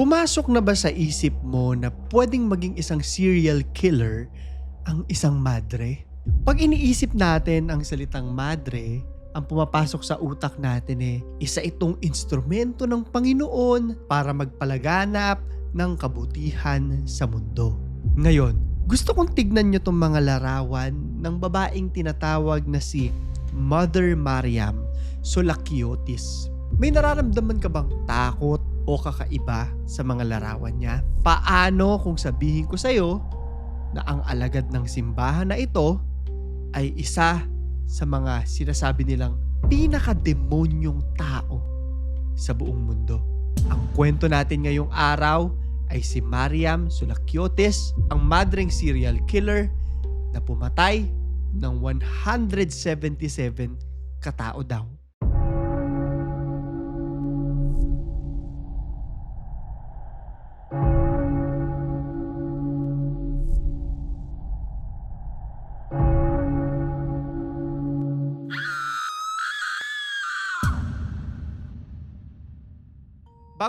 Pumasok na ba sa isip mo na pwedeng maging isang serial killer ang isang madre? Pag iniisip natin ang salitang madre, ang pumapasok sa utak natin eh, isa itong instrumento ng Panginoon para magpalaganap ng kabutihan sa mundo. Ngayon, gusto kong tignan nyo itong mga larawan ng babaeng tinatawag na si Mother Mariam Solakiotis. May nararamdaman ka bang takot o kakaiba sa mga larawan niya? Paano kung sabihin ko sa'yo na ang alagad ng simbahan na ito ay isa sa mga sinasabi nilang pinakademonyong tao sa buong mundo. Ang kwento natin ngayong araw ay si Mariam Sulakiotis, ang madring serial killer na pumatay ng 177 katao daw.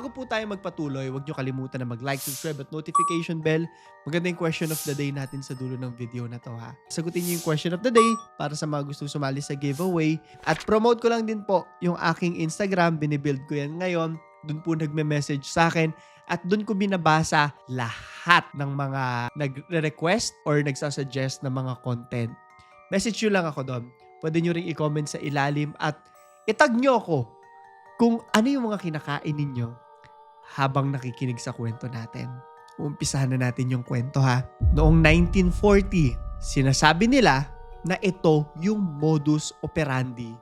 Bago po tayo magpatuloy, huwag nyo kalimutan na mag-like, subscribe at notification bell. Maganda yung question of the day natin sa dulo ng video na to ha. Sagutin nyo yung question of the day para sa mga gusto sumali sa giveaway. At promote ko lang din po yung aking Instagram. Binibuild ko yan ngayon. Doon po nagme-message sa akin. At doon ko binabasa lahat ng mga nagre-request or nagsasuggest ng mga content. Message nyo lang ako doon. Pwede nyo ring i-comment sa ilalim at itag nyo ako kung ano yung mga kinakain ninyo habang nakikinig sa kwento natin. Umpisahan na natin yung kwento ha. Noong 1940, sinasabi nila na ito yung modus operandi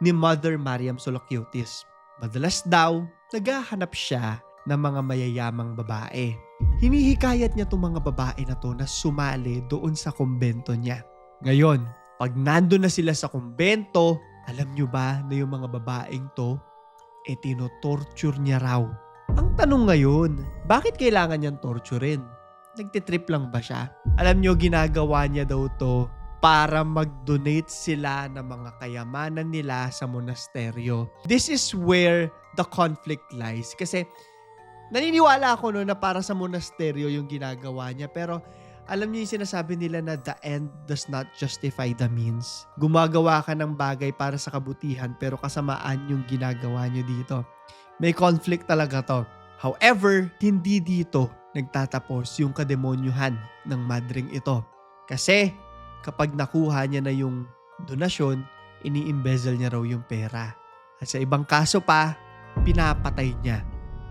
ni Mother Mariam Solokiotis. Madalas daw, naghahanap siya ng mga mayayamang babae. Hinihikayat niya itong mga babae na to na sumali doon sa kumbento niya. Ngayon, pag nando na sila sa kumbento, alam nyo ba na yung mga babaeng to e tinotorture niya raw. Ang tanong ngayon, bakit kailangan niyang torturein? Nagtitrip lang ba siya? Alam niyo, ginagawa niya daw to para mag-donate sila ng mga kayamanan nila sa monasteryo. This is where the conflict lies. Kasi naniniwala ako no na para sa monasteryo yung ginagawa niya. Pero alam niyo yung sinasabi nila na the end does not justify the means. Gumagawa ka ng bagay para sa kabutihan pero kasamaan yung ginagawa niyo dito. May conflict talaga to. However, hindi dito nagtatapos yung kademonyuhan ng madring ito. Kasi kapag nakuha niya na yung donasyon, ini-embezzle niya raw yung pera. At sa ibang kaso pa, pinapatay niya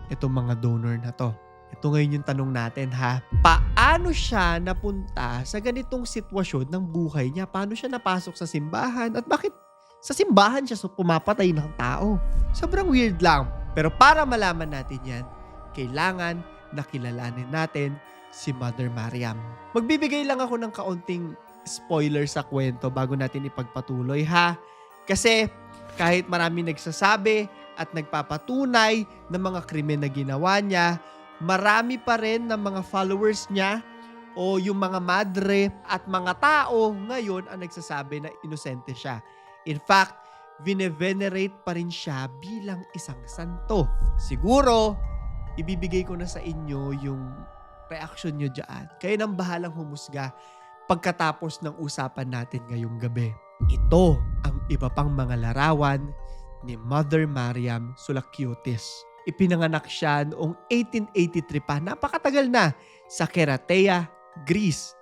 itong mga donor na to. Ito ngayon yung tanong natin ha. Paano siya napunta sa ganitong sitwasyon ng buhay niya? Paano siya napasok sa simbahan? At bakit sa simbahan siya so pumapatay ng tao? Sobrang weird lang. Pero para malaman natin yan, kailangan nakilalanin natin si Mother Mariam. Magbibigay lang ako ng kaunting spoiler sa kwento bago natin ipagpatuloy ha. Kasi kahit marami nagsasabi at nagpapatunay ng mga krimen na ginawa niya, marami pa rin ng mga followers niya o yung mga madre at mga tao ngayon ang nagsasabi na inosente siya. In fact, vinevenerate pa rin siya bilang isang santo. Siguro, ibibigay ko na sa inyo yung reaction nyo dyan. Kayo nang bahalang humusga pagkatapos ng usapan natin ngayong gabi. Ito ang iba pang mga larawan ni Mother Mariam Sulakiotis. Ipinanganak siya noong 1883 pa. Napakatagal na sa Keratea, Greece.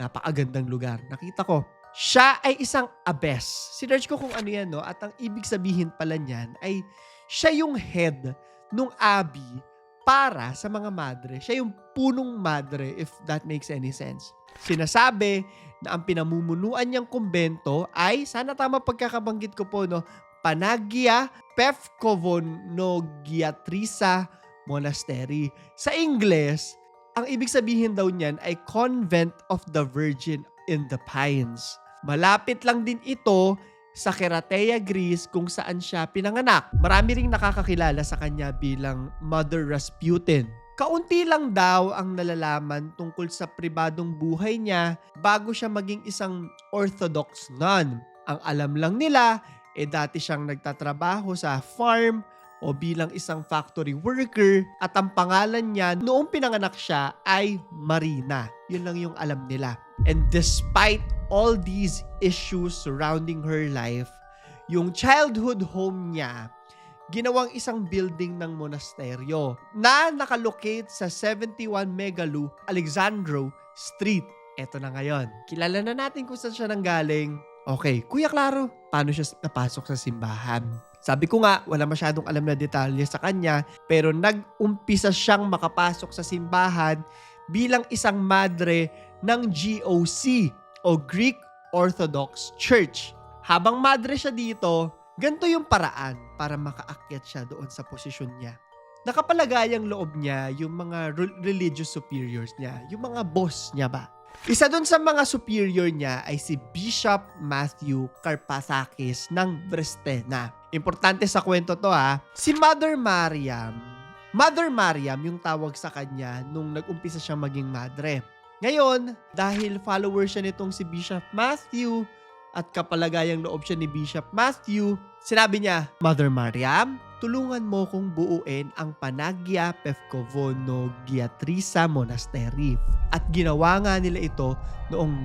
Napakagandang lugar. Nakita ko, siya ay isang abbess. Sinerch ko kung ano yan, no? At ang ibig sabihin pala niyan ay siya yung head nung abbey para sa mga madre. Siya yung punong madre, if that makes any sense. Sinasabi na ang pinamumunuan niyang kumbento ay, sana tama pagkakabanggit ko po, no? Panagia Pevkovonogiatrisa Monastery. Sa Ingles, ang ibig sabihin daw niyan ay Convent of the Virgin in the Pines. Malapit lang din ito sa Keratea, Greece kung saan siya pinanganak. Marami ring nakakakilala sa kanya bilang Mother Rasputin. Kaunti lang daw ang nalalaman tungkol sa pribadong buhay niya bago siya maging isang Orthodox nun. Ang alam lang nila, eh dati siyang nagtatrabaho sa farm o bilang isang factory worker at ang pangalan niya noong pinanganak siya ay Marina. Yun lang yung alam nila. And despite all these issues surrounding her life, yung childhood home niya, ginawang isang building ng monasteryo na nakalocate sa 71 Megalu, Alexandro Street. Eto na ngayon. Kilala na natin kung saan siya nanggaling. Okay, Kuya Claro, paano siya napasok sa simbahan? Sabi ko nga, wala masyadong alam na detalye sa kanya, pero nag-umpisa siyang makapasok sa simbahan bilang isang madre ng GOC o Greek Orthodox Church. Habang madre siya dito, ganito yung paraan para makaakyat siya doon sa posisyon niya. Nakapalagayang loob niya yung mga re- religious superiors niya, yung mga boss niya ba. Isa doon sa mga superior niya ay si Bishop Matthew Karpasakis ng Brestena. Importante sa kwento to ha. Si Mother Mariam, Mother Mariam yung tawag sa kanya nung nag-umpisa siyang maging madre. Ngayon, dahil follower siya nitong si Bishop Matthew at kapalagayang loob siya ni Bishop Matthew, sinabi niya, Mother Mariam, tulungan mo kong buuin ang Panagya Pevkovono Giatrisa Monastery. At ginawa nga nila ito noong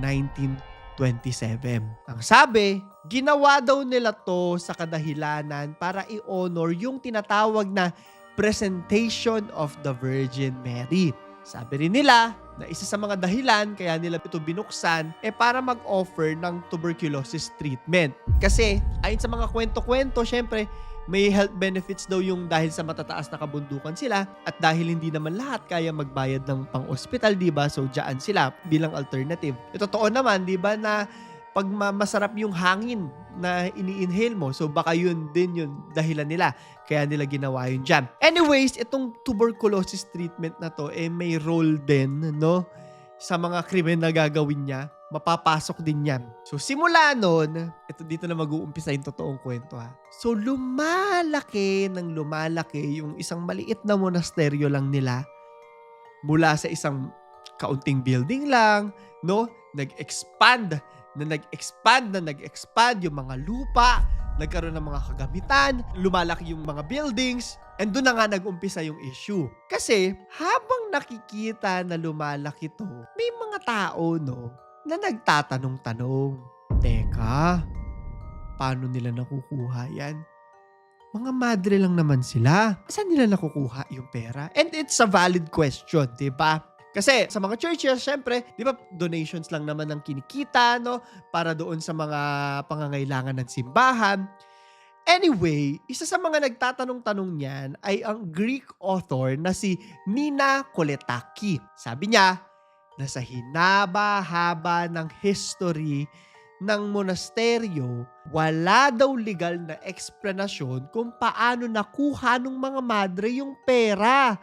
1927. Ang sabi, ginawa daw nila to sa kadahilanan para i-honor yung tinatawag na Presentation of the Virgin Mary. Sabi rin nila na isa sa mga dahilan kaya nila ito binuksan eh para mag-offer ng tuberculosis treatment. Kasi ayon sa mga kwento-kwento, syempre may health benefits daw yung dahil sa matataas na kabundukan sila at dahil hindi naman lahat kaya magbayad ng pang-hospital, di ba? So, dyan sila bilang alternative. E, totoo naman, di ba, na pag ma- masarap yung hangin na ini-inhale mo, so baka yun din yun dahilan nila. Kaya nila ginawa yun dyan. Anyways, itong tuberculosis treatment na to, eh may role din, no? Sa mga krimen na gagawin niya, mapapasok din yan. So, simula nun, ito dito na mag-uumpisa yung totoong kwento ha. So, lumalaki ng lumalaki yung isang maliit na monasteryo lang nila mula sa isang kaunting building lang, no? Nag-expand na nag-expand na nag-expand yung mga lupa, nagkaroon ng mga kagamitan, lumalaki yung mga buildings, and doon na nga nag-umpisa yung issue. Kasi habang nakikita na lumalaki to, may mga tao, no, na nagtatanong-tanong, Teka, paano nila nakukuha yan? Mga madre lang naman sila. Saan nila nakukuha yung pera? And it's a valid question, di ba? Kasi sa mga churches, syempre, di ba, donations lang naman ang kinikita, no? Para doon sa mga pangangailangan ng simbahan. Anyway, isa sa mga nagtatanong-tanong niyan ay ang Greek author na si Nina Koletaki. Sabi niya, nasa hinaba-haba ng history ng monasteryo, wala daw legal na eksplanasyon kung paano nakuha ng mga madre yung pera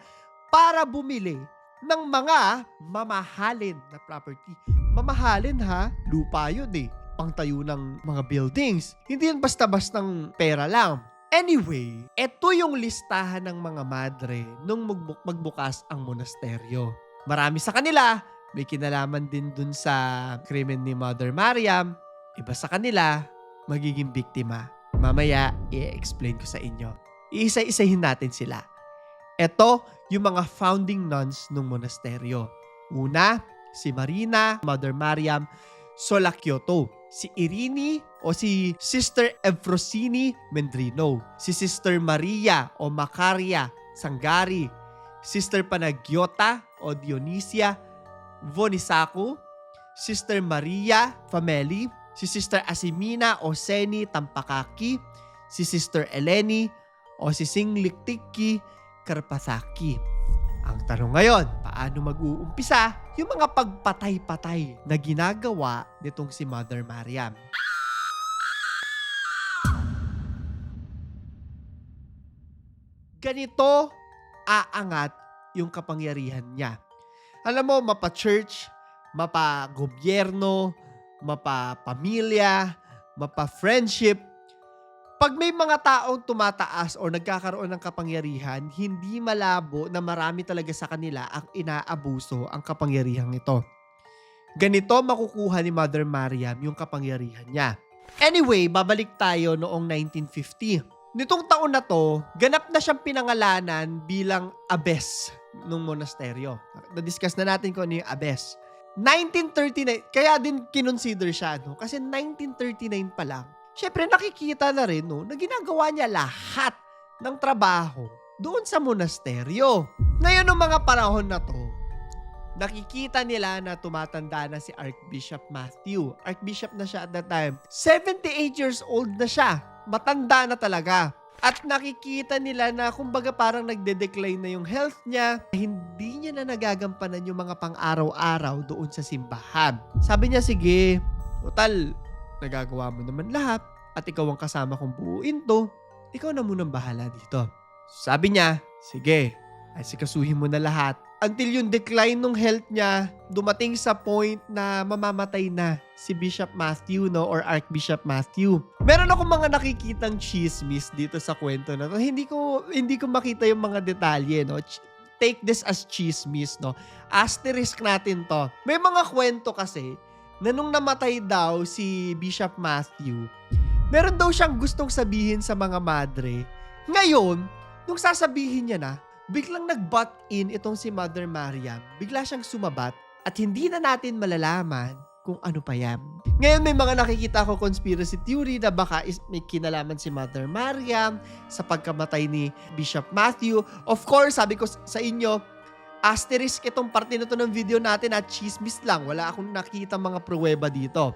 para bumili ng mga mamahalin na property. Mamahalin ha, lupa yun eh. Pangtayo ng mga buildings. Hindi yan basta-bastang pera lang. Anyway, ito yung listahan ng mga madre nung magbu- magbukas ang monasteryo. Marami sa kanila, may kinalaman din dun sa krimen ni Mother Mariam. Iba sa kanila, magiging biktima. Mamaya, i-explain ko sa inyo. Iisa-isahin natin sila. Ito yung mga founding nuns ng monasteryo. Una, si Marina, Mother Mariam, Solakyoto. Si Irini o si Sister Evfrosini Mendrino. Si Sister Maria o Macaria Sangari. Sister Panagiota o Dionisia Vonisaku. Sister Maria Fameli. Si Sister Asimina o Seni Tampakaki. Si Sister Eleni o si Singliktiki Karpasaki. Ang tanong ngayon, paano mag-uumpisa yung mga pagpatay-patay na ginagawa nitong si Mother Mariam? Ganito aangat yung kapangyarihan niya. Alam mo, mapa-church, mapa-gobyerno, mapa-pamilya, mapa-friendship, pag may mga taong tumataas o nagkakaroon ng kapangyarihan, hindi malabo na marami talaga sa kanila ang inaabuso ang kapangyarihan ito. Ganito makukuha ni Mother Mariam yung kapangyarihan niya. Anyway, babalik tayo noong 1950. nitong taon na to, ganap na siyang pinangalanan bilang abes ng monasteryo. Na-discuss na natin kung ano yung abes. 1939, kaya din kinonsider siya, no? Kasi 1939 pa lang, syempre nakikita na rin, no, na ginagawa niya lahat ng trabaho doon sa monasteryo. Ngayon, ng mga panahon na to, nakikita nila na tumatanda na si Archbishop Matthew. Archbishop na siya at that time. 78 years old na siya. Matanda na talaga. At nakikita nila na kumbaga parang nagde-decline na yung health niya. Hindi niya na nagagampanan yung mga pang-araw-araw doon sa simbahan. Sabi niya, sige, total, nagagawa mo naman lahat at ikaw ang kasama kong buuin to. Ikaw na munang bahala dito. Sabi niya, sige, ay sikasuhin mo na lahat. Until yung decline ng health niya, dumating sa point na mamamatay na si Bishop Matthew no or Archbishop Matthew. Meron ako mga nakikitang chismis dito sa kwento na to. Hindi ko hindi ko makita yung mga detalye no. Ch- Take this as chismis no. Asterisk natin to. May mga kwento kasi na nung namatay daw si Bishop Matthew, meron daw siyang gustong sabihin sa mga madre. Ngayon, nung sasabihin niya na, biglang nag-butt in itong si Mother Mariam. Bigla siyang sumabat at hindi na natin malalaman kung ano pa yan. Ngayon may mga nakikita ko conspiracy theory na baka is, may kinalaman si Mother Mariam sa pagkamatay ni Bishop Matthew. Of course, sabi ko sa inyo, asterisk itong parte na to ng video natin at chismis lang. Wala akong nakita mga pruweba dito.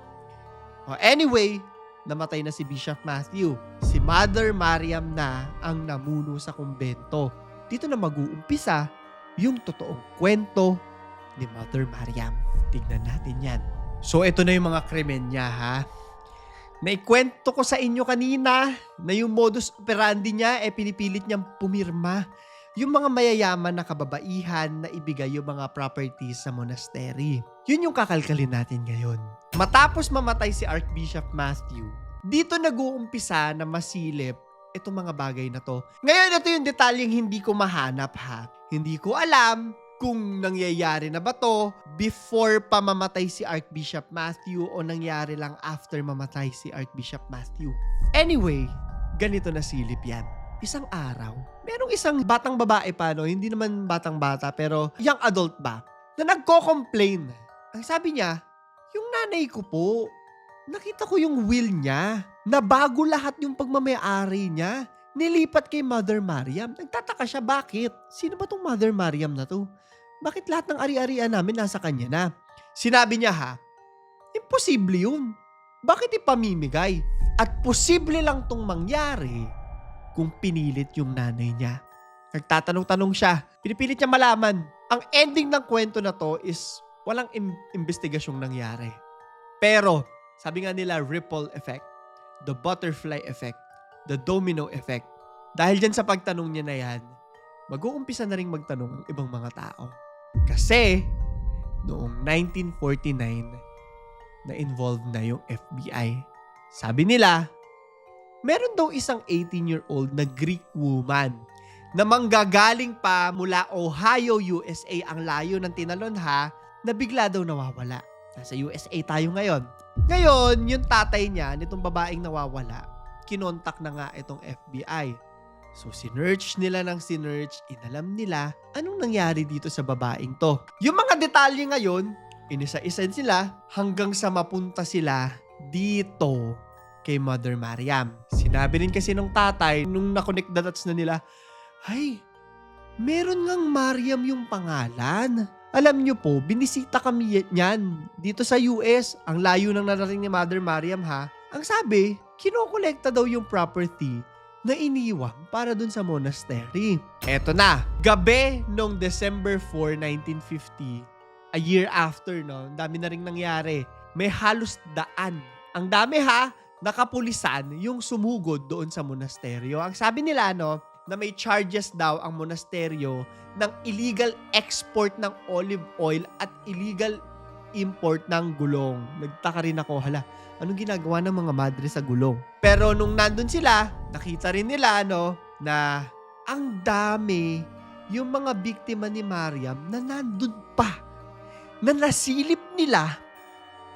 O, anyway, namatay na si Bishop Matthew. Si Mother Mariam na ang namuno sa kumbento dito na mag-uumpisa yung totoong kwento ni Mother Mariam. Tignan natin yan. So, ito na yung mga krimen niya, ha? Naikwento ko sa inyo kanina na yung modus operandi niya, eh pinipilit niyang pumirma yung mga mayayaman na kababaihan na ibigay yung mga properties sa monastery. Yun yung kakalkalin natin ngayon. Matapos mamatay si Archbishop Matthew, dito nag-uumpisa na masilip itong mga bagay na to. Ngayon, ito yung detalyeng hindi ko mahanap ha. Hindi ko alam kung nangyayari na ba to before pa mamatay si Archbishop Matthew o nangyari lang after mamatay si Archbishop Matthew. Anyway, ganito na silip yan. Isang araw, merong isang batang babae pa, no? hindi naman batang bata, pero young adult ba, na nagko-complain. Ang sabi niya, yung nanay ko po, nakita ko yung will niya na bago lahat yung pagmamayari niya, nilipat kay Mother Mariam. Nagtataka siya, bakit? Sino ba tong Mother Mariam na to? Bakit lahat ng ari-arian namin nasa kanya na? Sinabi niya ha, imposible yun. Bakit ipamimigay? At posible lang tong mangyari kung pinilit yung nanay niya. Nagtatanong-tanong siya. Pinipilit niya malaman. Ang ending ng kwento na to is walang im- investigasyong nangyari. Pero, sabi nga nila, ripple effect, the butterfly effect, the domino effect. Dahil dyan sa pagtanong niya na yan, mag-uumpisa na rin magtanong ang ibang mga tao. Kasi, noong 1949, na-involved na yung FBI. Sabi nila, meron daw isang 18-year-old na Greek woman na manggagaling pa mula Ohio, USA, ang layo ng tinalon ha, na bigla daw nawawala. Nasa USA tayo ngayon. Ngayon, yung tatay niya, nitong babaeng nawawala, kinontak na nga itong FBI. So, sinerch nila ng sinerch, inalam nila anong nangyari dito sa babaeng to. Yung mga detalye ngayon, inisa-isa sila hanggang sa mapunta sila dito kay Mother Mariam. Sinabi rin kasi nung tatay, nung na-connect the dots na nila, ay, meron ngang Mariam yung pangalan. Alam nyo po, binisita kami niyan dito sa US. Ang layo ng narating ni Mother Mariam ha. Ang sabi, kinokolekta daw yung property na iniwan para dun sa monastery. Eto na, gabi nung December 4, 1950, a year after no, ang dami na rin nangyari. May halos daan. Ang dami ha, nakapulisan yung sumugod doon sa monasteryo. Ang sabi nila no, na may charges daw ang monasteryo ng illegal export ng olive oil at illegal import ng gulong. Nagtaka rin ako, hala, anong ginagawa ng mga madre sa gulong? Pero nung nandun sila, nakita rin nila, no, na ang dami yung mga biktima ni Mariam na nandun pa. Na nasilip nila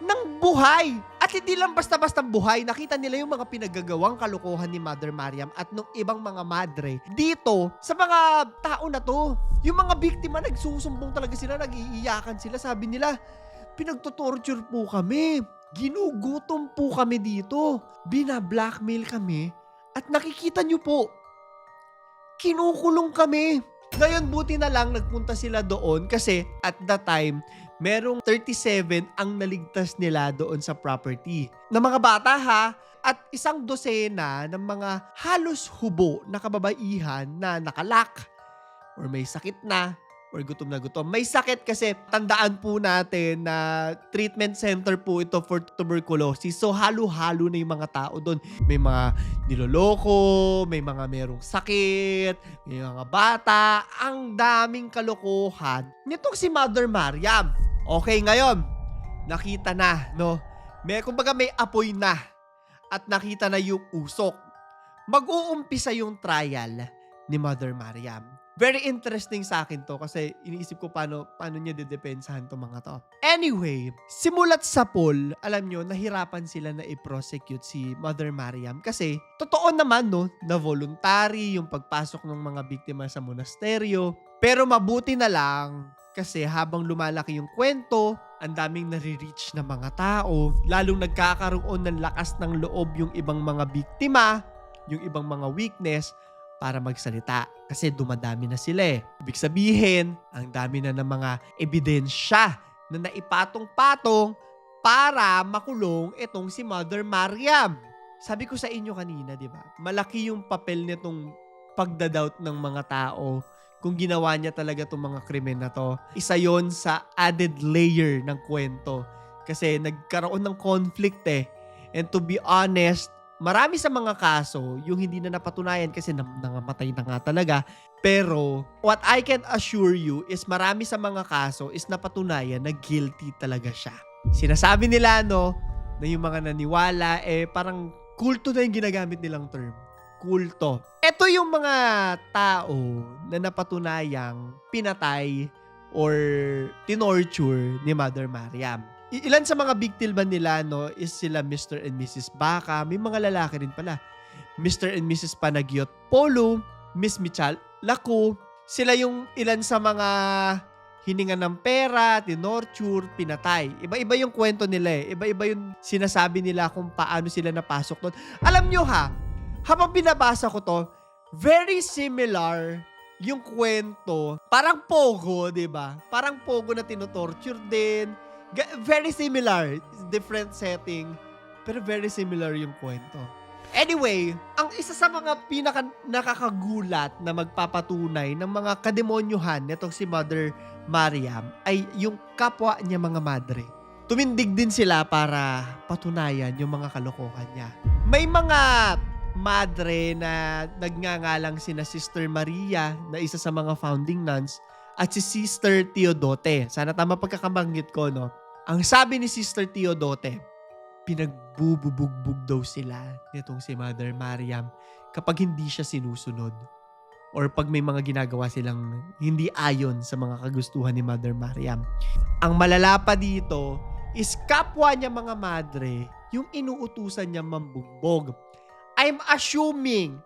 ng buhay. At hindi lang basta-basta buhay, nakita nila yung mga pinagagawang kalokohan ni Mother Mariam at nung ibang mga madre dito sa mga tao na to. Yung mga biktima nagsusumbong talaga sila, nag-iiyakan sila. Sabi nila, pinagtotorture po kami. Ginugutom po kami dito. Bina-blackmail kami. At nakikita nyo po, kinukulong kami. Ngayon, buti na lang nagpunta sila doon kasi at that time, merong 37 ang naligtas nila doon sa property. Na mga bata ha, at isang dosena ng mga halos hubo na kababaihan na nakalak. Or may sakit na or gutom na gutom. May sakit kasi tandaan po natin na treatment center po ito for tuberculosis. So halo-halo na yung mga tao doon. May mga niloloko, may mga merong sakit, may mga bata. Ang daming kalokohan. Nitong si Mother Mariam. Okay, ngayon, nakita na, no? May, kumbaga may apoy na at nakita na yung usok. Mag-uumpisa yung trial ni Mother Mariam. Very interesting sa akin to kasi iniisip ko paano, paano niya didepensahan to mga to. Anyway, simulat sa poll, alam nyo, nahirapan sila na i-prosecute si Mother Mariam kasi totoo naman no, na voluntary yung pagpasok ng mga biktima sa monasteryo. Pero mabuti na lang kasi habang lumalaki yung kwento, ang daming nare-reach na mga tao, lalong nagkakaroon ng lakas ng loob yung ibang mga biktima, yung ibang mga weakness, para magsalita. Kasi dumadami na sila eh. Ibig sabihin, ang dami na ng mga ebidensya na naipatong-patong para makulong itong si Mother Mariam. Sabi ko sa inyo kanina, di ba? Malaki yung papel nitong pagdadoubt ng mga tao kung ginawa niya talaga itong mga krimen na to. Isa yon sa added layer ng kwento. Kasi nagkaroon ng conflict eh. And to be honest, marami sa mga kaso yung hindi na napatunayan kasi nangamatay na nga talaga. Pero what I can assure you is marami sa mga kaso is napatunayan na guilty talaga siya. Sinasabi nila no na yung mga naniwala eh parang kulto na yung ginagamit nilang term. Kulto. Ito yung mga tao na napatunayang pinatay or tinorture ni Mother Mariam. Ilan sa mga biktima nila no is sila Mr. and Mrs. Baka. May mga lalaki rin pala. Mr. and Mrs. Panagiot Polo, Miss Michal Laco. Sila yung ilan sa mga hininga ng pera, tinorture, pinatay. Iba-iba yung kwento nila eh. Iba-iba yung sinasabi nila kung paano sila napasok doon. Alam nyo ha, habang binabasa ko to, very similar yung kwento. Parang pogo, di ba? Parang pogo na tinotorture din. Very similar. Different setting. Pero very similar yung kwento. Anyway, ang isa sa mga pinaka nakakagulat na magpapatunay ng mga kademonyuhan nitong si Mother Mariam ay yung kapwa niya mga madre. Tumindig din sila para patunayan yung mga kalokohan niya. May mga madre na nagngangalang sina Sister Maria na isa sa mga founding nuns at si Sister Teodote. Sana tama pagkakabanggit ko, no? Ang sabi ni Sister Teodote, pinagbububugbog daw sila nitong si Mother Mariam kapag hindi siya sinusunod. Or pag may mga ginagawa silang hindi ayon sa mga kagustuhan ni Mother Mariam. Ang malala pa dito is kapwa niya mga madre yung inuutusan niya mambugbog. I'm assuming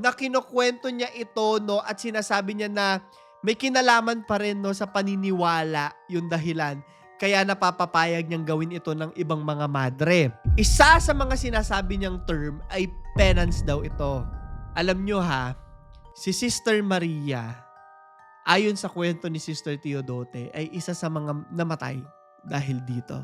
na kinukwento niya ito no at sinasabi niya na may kinalaman pa rin no sa paniniwala yung dahilan kaya napapapayag niyang gawin ito ng ibang mga madre. Isa sa mga sinasabi niyang term ay penance daw ito. Alam nyo ha, si Sister Maria, ayon sa kwento ni Sister Teodote, ay isa sa mga namatay dahil dito.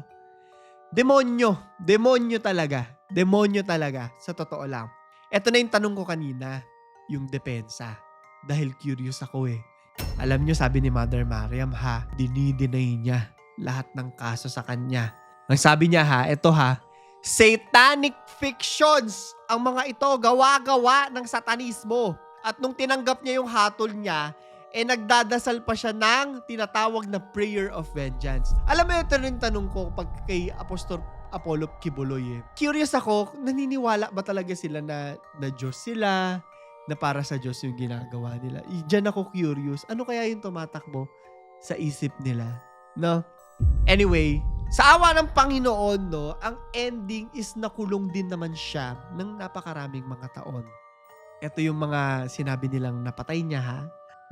Demonyo. Demonyo talaga. Demonyo talaga. Sa totoo lang. Ito na yung tanong ko kanina. Yung depensa. Dahil curious ako eh. Alam nyo, sabi ni Mother Mariam ha, dinideny niya lahat ng kaso sa kanya. Ang sabi niya ha, ito ha, satanic fictions ang mga ito gawa-gawa ng satanismo. At nung tinanggap niya yung hatol niya, eh nagdadasal pa siya ng tinatawag na prayer of vengeance. Alam mo ito rin tanong ko pag kay Apostol Apollo Kibuloy eh. Curious ako, naniniwala ba talaga sila na, na Diyos sila, na para sa Diyos yung ginagawa nila. Diyan ako curious, ano kaya yung tumatakbo sa isip nila? No? Anyway, Sa awa ng Panginoon, no, ang ending is nakulong din naman siya ng napakaraming mga taon. Ito yung mga sinabi nilang napatay niya ha.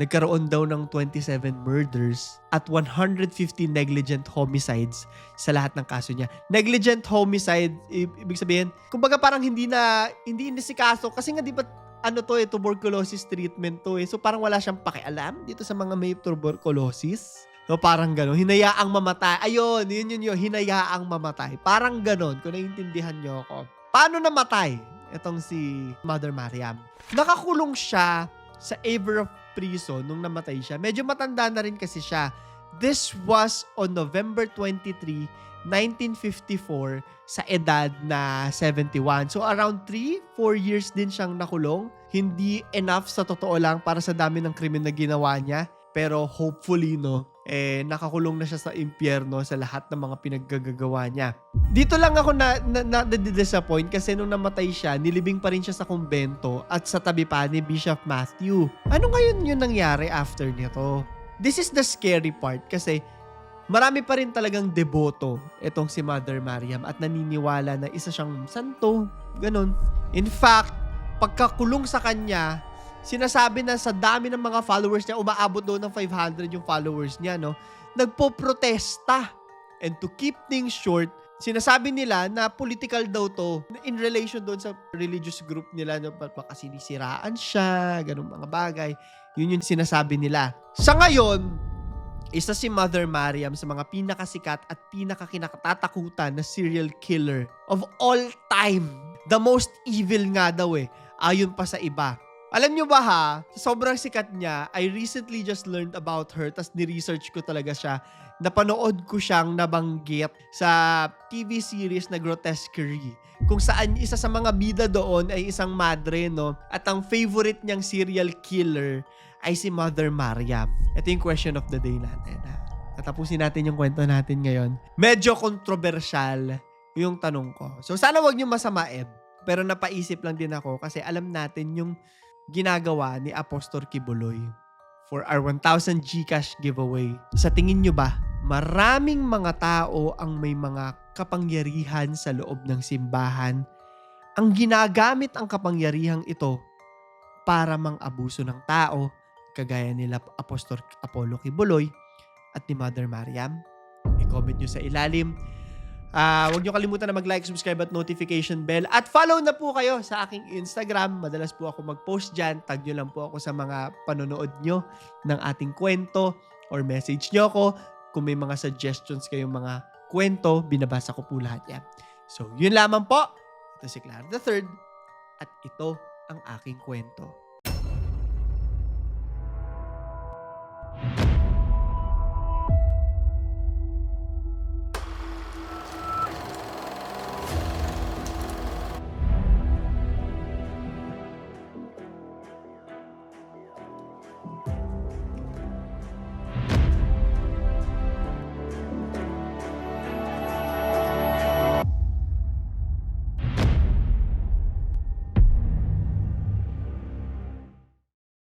Nagkaroon daw ng 27 murders at 150 negligent homicides sa lahat ng kaso niya. Negligent homicide, i- ibig sabihin, kumbaga parang hindi na, hindi inisikaso kasi nga di ba ano to eh, tuberculosis treatment to eh. So parang wala siyang pakialam dito sa mga may tuberculosis. So parang gano'n, hinayaang mamatay. Ayun, yun yun yun, hinayaang mamatay. Parang gano'n, kung naiintindihan nyo ako. Paano namatay itong si Mother Mariam? Nakakulong siya sa Averill Prison nung namatay siya. Medyo matanda na rin kasi siya. This was on November 23, 1954 sa edad na 71. So around 3, 4 years din siyang nakulong. Hindi enough sa totoo lang para sa dami ng krimen na ginawa niya. Pero hopefully, no, eh, nakakulong na siya sa impyerno sa lahat ng mga pinaggagawa niya. Dito lang ako na, na, na, disappoint kasi nung namatay siya, nilibing pa rin siya sa kumbento at sa tabi pa ni Bishop Matthew. Ano ngayon yung nangyari after nito? This is the scary part kasi marami pa rin talagang deboto itong si Mother Mariam at naniniwala na isa siyang santo. Ganon. In fact, pagkakulong sa kanya, sinasabi na sa dami ng mga followers niya, umaabot doon ng 500 yung followers niya, no? Nagpo-protesta. And to keep things short, sinasabi nila na political daw to in relation doon sa religious group nila, no? Baka sinisiraan siya, ganun mga bagay. Yun yung sinasabi nila. Sa ngayon, isa si Mother Mariam sa mga pinakasikat at pinakakinatatakutan na serial killer of all time. The most evil nga daw eh, ayon pa sa iba. Alam nyo ba ha, sobrang sikat niya, I recently just learned about her, tas ni-research ko talaga siya. Napanood ko siyang nabanggit sa TV series na Grotesquerie. Kung saan isa sa mga bida doon ay isang madre, no? At ang favorite niyang serial killer ay si Mother Mariam. Ito yung question of the day natin. Tatapusin natin yung kwento natin ngayon. Medyo controversial yung tanong ko. So sana wag niyo masamain. Pero napaisip lang din ako kasi alam natin yung ginagawa ni Apostol Kibuloy for our 1,000 Gcash giveaway. Sa tingin nyo ba, maraming mga tao ang may mga kapangyarihan sa loob ng simbahan ang ginagamit ang kapangyarihang ito para mang-abuso ng tao kagaya nila Apostol Apollo Kibuloy at ni Mother Mariam? I-comment nyo sa ilalim. Ah, huwag nyo kalimutan na mag-like, subscribe at notification bell. At follow na po kayo sa aking Instagram. Madalas po ako mag-post dyan. Tag nyo lang po ako sa mga panonood nyo ng ating kwento or message nyo ako. Kung may mga suggestions kayong mga kwento, binabasa ko po lahat yan. So, yun lamang po. Ito si Clara Third at ito ang aking kwento.